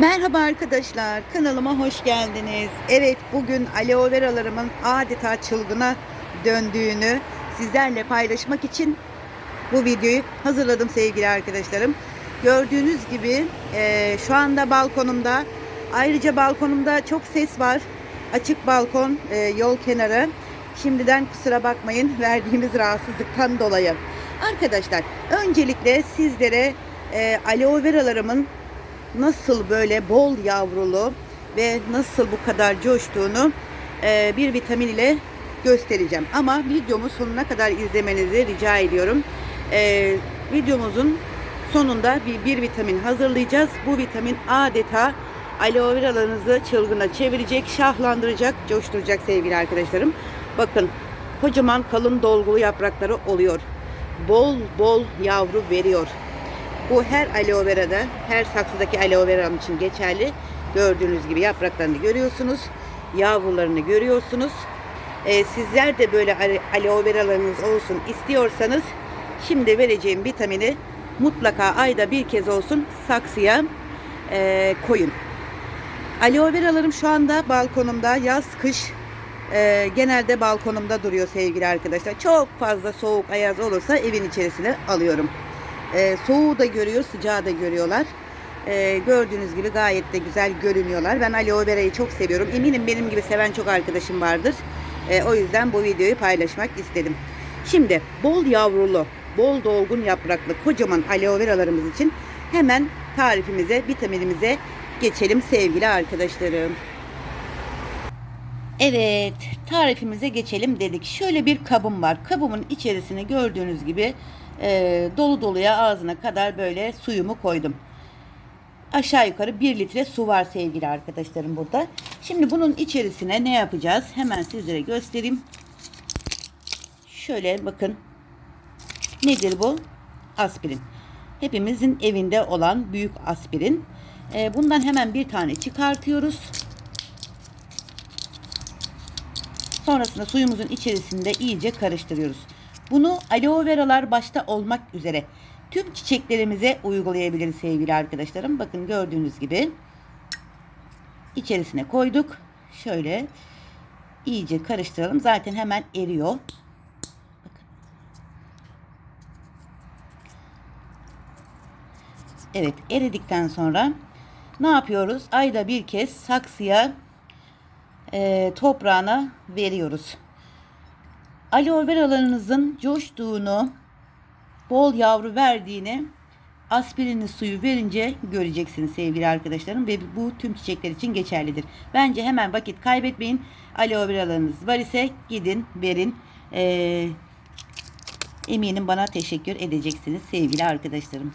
Merhaba arkadaşlar, kanalıma hoş geldiniz. Evet, bugün aloe veralarımın adeta çılgına döndüğünü sizlerle paylaşmak için bu videoyu hazırladım sevgili arkadaşlarım. Gördüğünüz gibi eee, şu anda balkonumda, ayrıca balkonumda çok ses var. Açık balkon, eee, yol kenarı. Şimdiden kusura bakmayın verdiğimiz rahatsızlıktan dolayı. Arkadaşlar, öncelikle sizlere eee aloe veralarımın nasıl böyle bol yavrulu ve nasıl bu kadar coştuğunu e, bir vitamin ile göstereceğim. Ama videomu sonuna kadar izlemenizi rica ediyorum. E, videomuzun sonunda bir, bir vitamin hazırlayacağız. Bu vitamin adeta aloe veralarınızı çılgına çevirecek, şahlandıracak, coşturacak sevgili arkadaşlarım. Bakın kocaman kalın dolgulu yaprakları oluyor. Bol bol yavru veriyor. Bu her aloe verada, her saksıdaki aloe veram için geçerli. Gördüğünüz gibi yapraklarını görüyorsunuz. Yavrularını görüyorsunuz. Ee, sizler de böyle aloe veralarınız olsun istiyorsanız şimdi vereceğim vitamini mutlaka ayda bir kez olsun saksıya e, koyun. Aloe veralarım şu anda balkonumda yaz kış e, genelde balkonumda duruyor sevgili arkadaşlar. Çok fazla soğuk ayaz olursa evin içerisine alıyorum. E, soğuğu da görüyor, sıcağı da görüyorlar. E, gördüğünüz gibi gayet de güzel görünüyorlar. Ben aloe verayı çok seviyorum. Eminim benim gibi seven çok arkadaşım vardır. E, o yüzden bu videoyu paylaşmak istedim. Şimdi bol yavrulu, bol dolgun yapraklı kocaman aloe veralarımız için hemen tarifimize, vitaminimize geçelim sevgili arkadaşlarım. Evet, tarifimize geçelim dedik. Şöyle bir kabım var. Kabımın içerisine gördüğünüz gibi e, dolu doluya ağzına kadar böyle suyumu koydum. Aşağı yukarı 1 litre su var sevgili arkadaşlarım burada. Şimdi bunun içerisine ne yapacağız? Hemen sizlere göstereyim. Şöyle bakın. Nedir bu? Aspirin. Hepimizin evinde olan büyük aspirin. E, bundan hemen bir tane çıkartıyoruz. Sonrasında suyumuzun içerisinde iyice karıştırıyoruz. Bunu aloe veralar başta olmak üzere tüm çiçeklerimize uygulayabiliriz sevgili arkadaşlarım. Bakın gördüğünüz gibi içerisine koyduk. Şöyle iyice karıştıralım. Zaten hemen eriyor. Evet eridikten sonra ne yapıyoruz? Ayda bir kez saksıya e, toprağına veriyoruz. Aloe veralarınızın coştuğunu, bol yavru verdiğini aspirinli suyu verince göreceksiniz sevgili arkadaşlarım ve bu tüm çiçekler için geçerlidir. Bence hemen vakit kaybetmeyin. Aloe veralarınız var ise gidin verin. Ee, eminim bana teşekkür edeceksiniz sevgili arkadaşlarım.